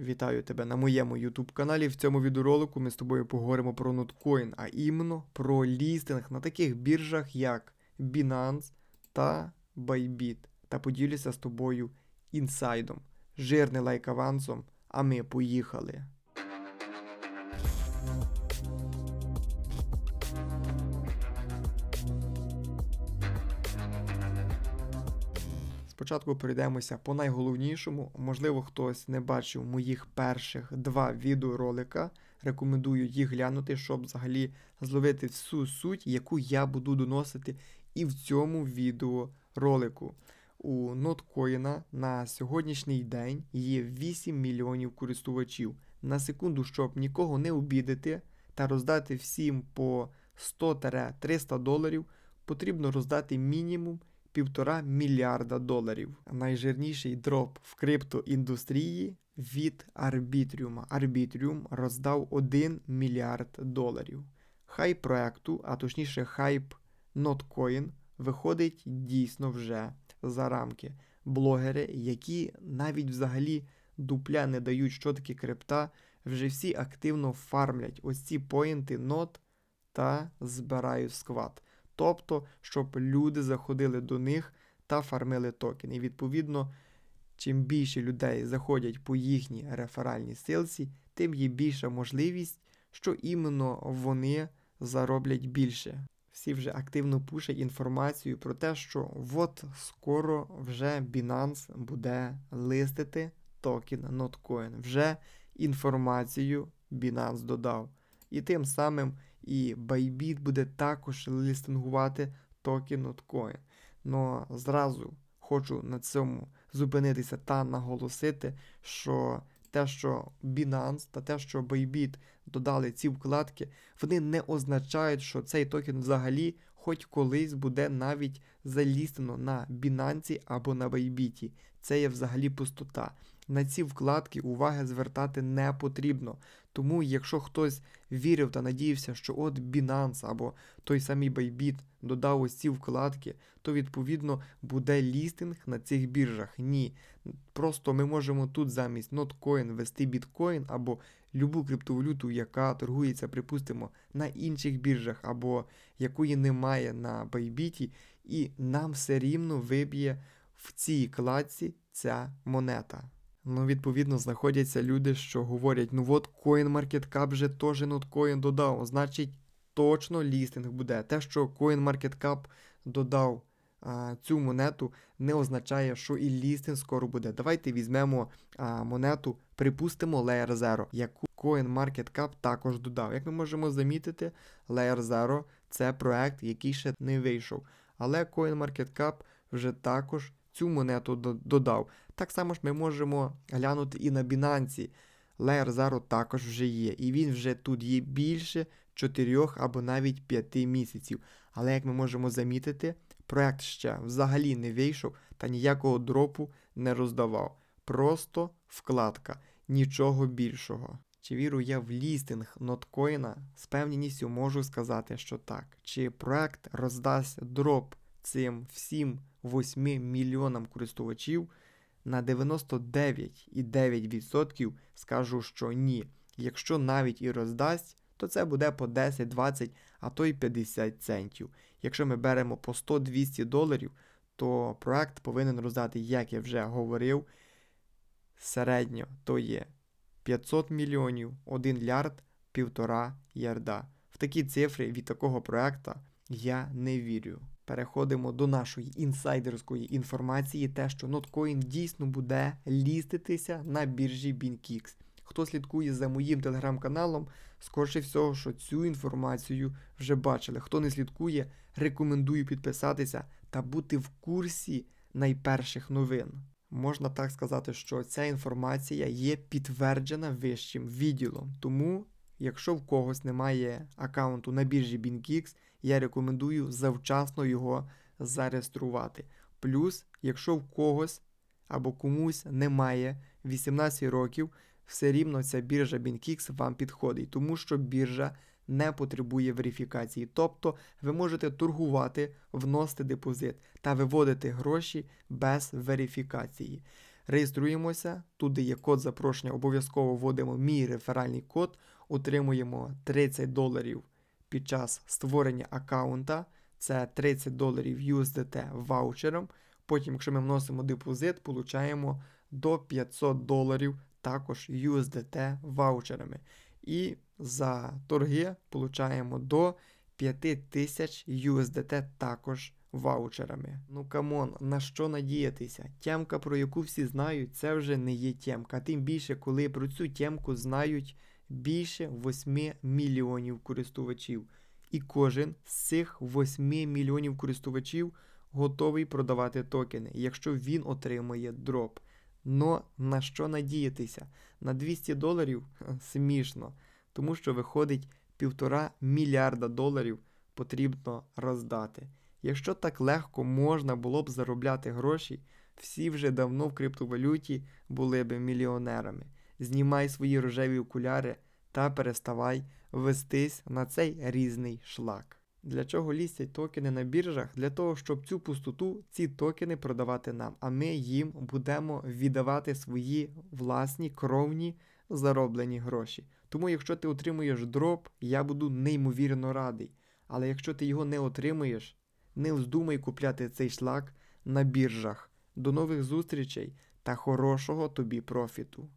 Вітаю тебе на моєму YouTube каналі. В цьому відеоролику ми з тобою поговоримо про ноткоін, а іменно про лістинг на таких біржах, як Binance та Bybit. Та поділюся з тобою інсайдом. Жирний лайк авансом, а ми поїхали. Спочатку пройдемося по найголовнішому. Можливо, хтось не бачив моїх перших два відеоролика. Рекомендую їх глянути, щоб взагалі зловити всю суть, яку я буду доносити і в цьому відеоролику. У ноткоїна на сьогоднішній день є 8 мільйонів користувачів. На секунду, щоб нікого не обідати та роздати всім по 100-300 доларів, потрібно роздати мінімум півтора мільярда доларів. Найжирніший дроп в криптоіндустрії від Арбітріума. Арбітріум роздав 1 мільярд доларів. Хайп проекту, а точніше хайп Notcoin, виходить дійсно вже за рамки. Блогери, які навіть взагалі дупля не дають, що таке крипта, вже всі активно фармлять ось ці поінти нот та збирають сквад. Тобто, щоб люди заходили до них та фармили токени. І відповідно, чим більше людей заходять по їхній реферальній силці, тим є більша можливість, що іменно вони зароблять більше. Всі вже активно пушать інформацію про те, що от скоро вже Binance буде листити токен Notcoin. Вже інформацію Binance додав. І тим самим і Bybit буде також лістингувати токен Notcoin. Но зразу хочу на цьому зупинитися та наголосити, що те, що Binance та те, що Bybit додали ці вкладки, вони не означають, що цей токен взагалі хоч колись буде навіть залістено на Binance або на Bybit. Це є взагалі пустота. На ці вкладки уваги звертати не потрібно. Тому, якщо хтось вірив та надіявся, що от Binance або той самий Bybit додав ось ці вкладки, то відповідно буде лістинг на цих біржах. Ні. Просто ми можемо тут замість Notcoin ввести біткоін або любу криптовалюту, яка торгується, припустимо, на інших біржах, або якої немає на Bybit, і нам все рівно виб'є в цій кладці ця монета. Ну, відповідно, знаходяться люди, що говорять: ну от CoinMarketCap вже теж ноткоін додав, значить, точно лістинг буде. Те, що CoinMarketCap додав а, цю монету, не означає, що і лістинг скоро буде. Давайте візьмемо а, монету, припустимо Layer Zero, яку CoinMarketCap також додав. Як ми можемо замітити, Layer Zero це проект, який ще не вийшов. Але CoinMarketCap вже також цю монету додав. Так само ж ми можемо глянути і на Binance. Layer Zero також вже є. І він вже тут є більше 4 або навіть 5 місяців. Але як ми можемо замітити, проект ще взагалі не вийшов та ніякого дропу не роздавав. Просто вкладка, нічого більшого. Чи вірю я в лістинг ноткоїна? З певністю можу сказати, що так. Чи проект роздасть дроп цим всім 8 мільйонам користувачів, на 99,9% скажу, що ні. Якщо навіть і роздасть, то це буде по 10, 20, а то й 50 центів. Якщо ми беремо по 100-200 доларів, то проект повинен роздати, як я вже говорив, середньо то є 500 мільйонів, 1 лярд, 1,5 ярда. В такі цифри від такого проекту я не вірю. Переходимо до нашої інсайдерської інформації, те, що Notcoin дійсно буде ліститися на біржі BinKix. Хто слідкує за моїм телеграм-каналом, скорше всього, що цю інформацію вже бачили. Хто не слідкує, рекомендую підписатися та бути в курсі найперших новин. Можна так сказати, що ця інформація є підтверджена вищим відділом. Тому, якщо в когось немає аккаунту на біржі BinKix, я рекомендую завчасно його зареєструвати. Плюс, якщо в когось або комусь немає 18 років, все рівно ця біржа BinKix вам підходить, тому що біржа не потребує верифікації. Тобто ви можете торгувати, вносити депозит та виводити гроші без верифікації. Реєструємося, туди є код запрошення, обов'язково вводимо мій реферальний код, отримуємо 30 доларів під час створення аккаунта. Це 30 доларів USDT ваучером. Потім, якщо ми вносимо депозит, получаємо до 500 доларів також USDT ваучерами. І за торги получаємо до 5000 USDT також ваучерами. Ну камон, на що надіятися? Тємка, про яку всі знають, це вже не є тємка. Тим більше, коли про цю тємку знають більше 8 мільйонів користувачів. І кожен з цих 8 мільйонів користувачів готовий продавати токени, якщо він отримує дроп. Но на що надіятися? На 200 доларів смішно, тому що виходить півтора мільярда доларів потрібно роздати. Якщо так легко можна було б заробляти гроші, всі вже давно в криптовалюті були б мільйонерами. Знімай свої рожеві окуляри та переставай вестись на цей різний шлак. Для чого лістять токени на біржах? Для того, щоб цю пустоту, ці токени продавати нам, а ми їм будемо віддавати свої власні кровні зароблені гроші. Тому, якщо ти отримуєш дроп, я буду неймовірно радий. Але якщо ти його не отримуєш, не вздумай купляти цей шлак на біржах. До нових зустрічей та хорошого тобі профіту!